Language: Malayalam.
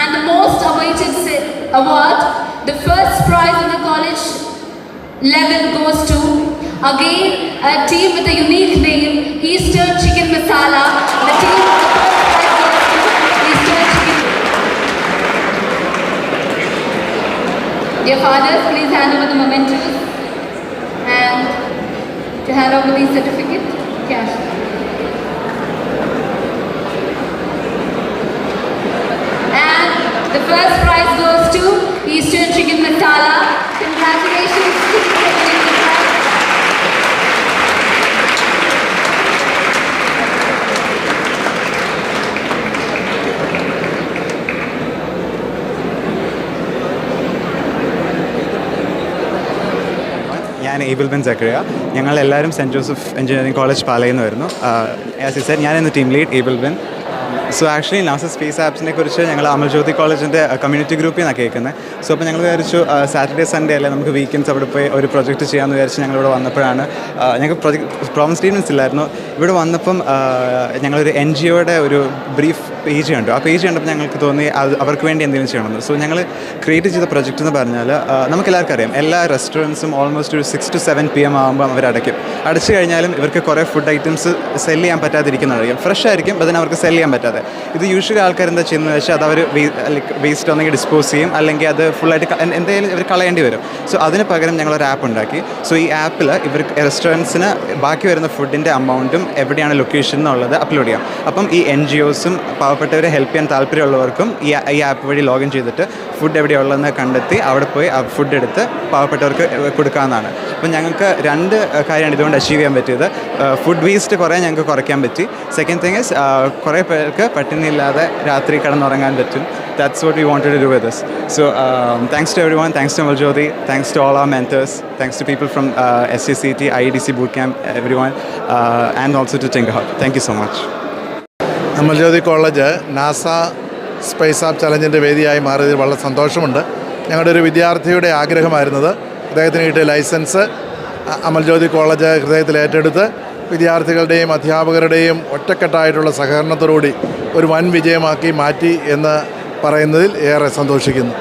And the most awaited award, the first prize in the college level goes to again a team with a unique name, Eastern Chicken Masala. The team Eastern Chicken. Dear fathers, please hand over the mementos and to hand over the certificate. to Eastern Chicken Masala. Congratulations. ഞാൻ ഏബിൾ ബെൻ സക്രിയ ഞങ്ങൾ എല്ലാവരും സെന്റ് ജോസഫ് എഞ്ചിനീയറിംഗ് കോളേജ് പാലയിൽ നിന്ന് വരുന്നു ആസ് ഇ സർ ഞാൻ എന്ന് team lead Abel Ben so actually NASA space ആപ്സിനെ കുറിച്ച് ഞങ്ങൾ അമൽജ്യോതി കോളേജിന്റെ കമ്മ്യൂണിറ്റി ഗ്രൂപ്പിൽ നിന്നാണ് കേൾക്കുന്നത് സോ അപ്പോൾ ഞങ്ങൾ വിചാരിച്ചു സാറ്റർഡേ സൺഡേ അല്ലേ നമുക്ക് വീക്കെൻഡ്സ് അവിടെ പോയി ഒരു പ്രൊജക്റ്റ് ചെയ്യാമെന്ന് വിചാരിച്ച് ഞങ്ങളിവിടെ വന്നപ്പോഴാണ് ആ, ഞങ്ങൾക്ക് പ്രൊജക്ട് പ്രോബ്ലം സ്റ്റേറ്റ്മെന്റ്സ് ഇല്ലായിരുന്നു. ഇവിടെ വന്നപ്പം ആ, ഞങ്ങളൊരു എൻ ജി ഒയുടെ ഒരു ബ്രീഫ് പേജ് കണ്ടു. ആ പേജ് കണ്ടപ്പോൾ ഞങ്ങൾക്ക് തോന്നി അത് അവർക്ക് വേണ്ടി എന്തെങ്കിലും ചെയ്യണമെന്ന്. സോ ഞങ്ങൾ ക്രിയേറ്റ് ചെയ്ത പ്രൊജക്റ്റ് എന്ന് പറഞ്ഞാൽ നമുക്ക് എല്ലാവർക്കും അറിയാം എല്ലാ റെസ്റ്റോറന്റ്സും ഓൾമോസ്റ്റ് ഒരു six to seven P M ആകുമ്പോൾ അവർ അടയ്ക്കും. അടച്ചു കഴിഞ്ഞാലും ഇവർക്ക് കുറേ ഫുഡ് ഐറ്റംസ് സെൽ ചെയ്യാൻ പറ്റാതിരിക്കുന്നതായിരിക്കും. ഫ്രഷ് ആയിരിക്കും അതിന് അവർക്ക് സെൽ ചെയ്യാൻ പറ്റാതെ. ഇത് യൂഷ്വലി ആൾക്കാർ എന്താ ചെയ്യുന്നത് വെച്ചാൽ അത് അവർ വേസ്റ്റ് ഒന്നെങ്കിൽ ഡിസ്പോസ് ചെയ്യും അല്ലെങ്കിൽ അത് ഫുള്ളായിട്ട് എന്തെങ്കിലും ഇവർ കളയേണ്ടി വരും. സോ അതിന് പകരം ഞങ്ങളൊരു ആപ്പ് ഉണ്ടാക്കി. സോ ഈ ആപ്പിൽ ഇവർ റെസ്റ്റോറന്റ്സിന് ബാക്കി വരുന്ന ഫുഡിന്റെ എമൗണ്ടും എവിടെയാണ് ലൊക്കേഷൻ എന്നുള്ളത് അപ്ലോഡ് ചെയ്യാം. അപ്പം ഈ എൻ ജി ഒസും പാവപ്പെട്ടവരെ ഹെൽപ്പ് ചെയ്യാൻ താല്പര്യമുള്ളവർക്കും ഈ ഈ ആപ്പ് വഴി ലോഗിൻ ചെയ്തിട്ട് ഫുഡ് എവിടെയുള്ളതെന്ന് കണ്ടെത്തി അവിടെ പോയി ആ ഫുഡ് എടുത്ത് പാവപ്പെട്ടവർക്ക് കൊടുക്കാമെന്നാണ് അപ്പം ഞങ്ങൾക്ക് രണ്ട് കാര്യമാണ് ഇതുകൊണ്ട് അച്ചീവ് ചെയ്യാൻ പറ്റിയത്. ഫുഡ് വേസ്റ്റ് കുറേ ഞങ്ങൾക്ക് കുറയ്ക്കാൻ പറ്റി. സെക്കൻഡ് തിങ് ഇസ് കുറേ ആളുകൾക്ക് പട്ടിണിയില്ലാതെ രാത്രി കടന്നുറങ്ങാൻ പറ്റും. That's what you wanted do with so thanks to every one thanks to Amaljyothi thanks to all our mentors thanks to people from S C C T I D C boot camp every one and also to TinkerHub thank you so much Amaljyothi college NASA space app ചലഞ്ചിന്റെ വേദിയായി മാറിയതിൽ വളരെ സന്തോഷമുണ്ട്. ഞങ്ങളുടെ ഒരു വിദ്യാർത്ഥിയുടെ ആഗ്രഹമായിരുന്നത് അദ്ദേഹത്തിന് കിട്ടിയ ലൈസൻസ് അമൽ അമൽജ്യോതി കോളേജ് ഹൃദയത്തിൽ ഏറ്റെടുത്ത് വിദ്യാർത്ഥികളുടെയും അധ്യാപകരുടെയും ഒറ്റക്കെട്ടായിട്ടുള്ള സഹകരണത്തോടുകൂടി ഒരു വൻ വിജയമാക്കി മാറ്റി എന്ന് പറയുന്നതിൽ ഏറെ സന്തോഷിക്കുന്നു.